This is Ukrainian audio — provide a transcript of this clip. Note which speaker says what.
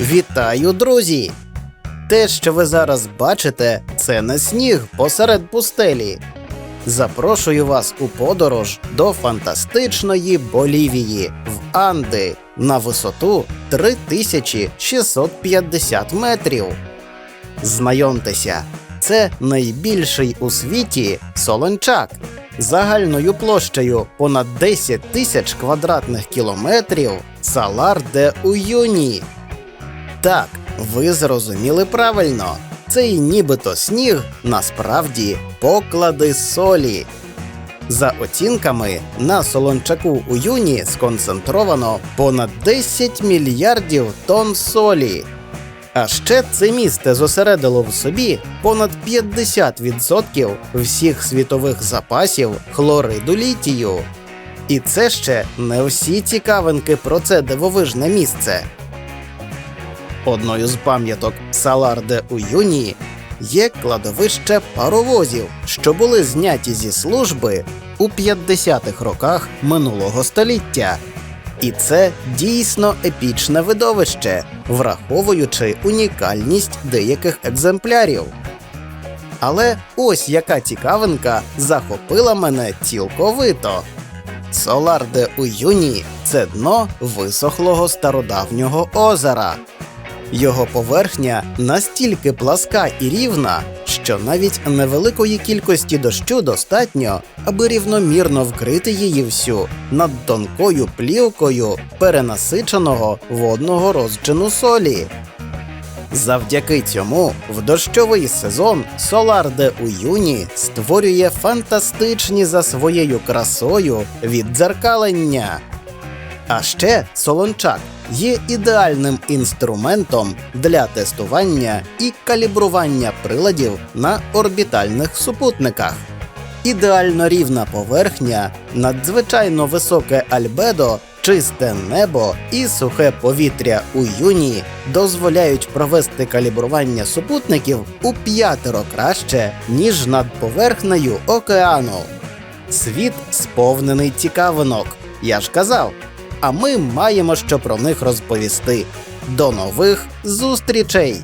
Speaker 1: Вітаю, друзі! Те, що ви зараз бачите, це не сніг посеред пустелі. Запрошую вас у подорож до фантастичної Болівії в Анди на висоту 3650 метрів. Знайомтеся, це найбільший у світі солончак загальною площею понад 10 тисяч квадратних кілометрів Салар де Уюні. Так, ви зрозуміли правильно. Цей нібито сніг насправді поклади солі. За оцінками, на солончаку у юні сконцентровано понад 10 мільярдів тонн солі. А ще це місце зосередило в собі понад 50% всіх світових запасів хлориду літію. І це ще не всі цікавинки про це дивовижне місце. Одною з пам'яток Салар де Уюні є кладовище паровозів, що були зняті зі служби у 50-х роках минулого століття. І це дійсно епічне видовище, враховуючи унікальність деяких екземплярів. Але ось яка цікавинка захопила мене цілковито. Солар де Уюні це дно висохлого стародавнього озера. Його поверхня настільки пласка і рівна, що навіть невеликої кількості дощу достатньо, аби рівномірно вкрити її всю над тонкою плівкою перенасиченого водного розчину солі. Завдяки цьому в дощовий сезон Солар де Уюні створює фантастичні за своєю красою віддзеркалення. А ще солончак є ідеальним інструментом для тестування і калібрування приладів на орбітальних супутниках. Ідеально рівна поверхня, надзвичайно високе альбедо, чисте небо і сухе повітря у юні дозволяють провести калібрування супутників у п'ятеро краще, ніж над поверхнею океану. Світ сповнений цікавинок. Я ж казав, а ми маємо що про них розповісти. До нових зустрічей!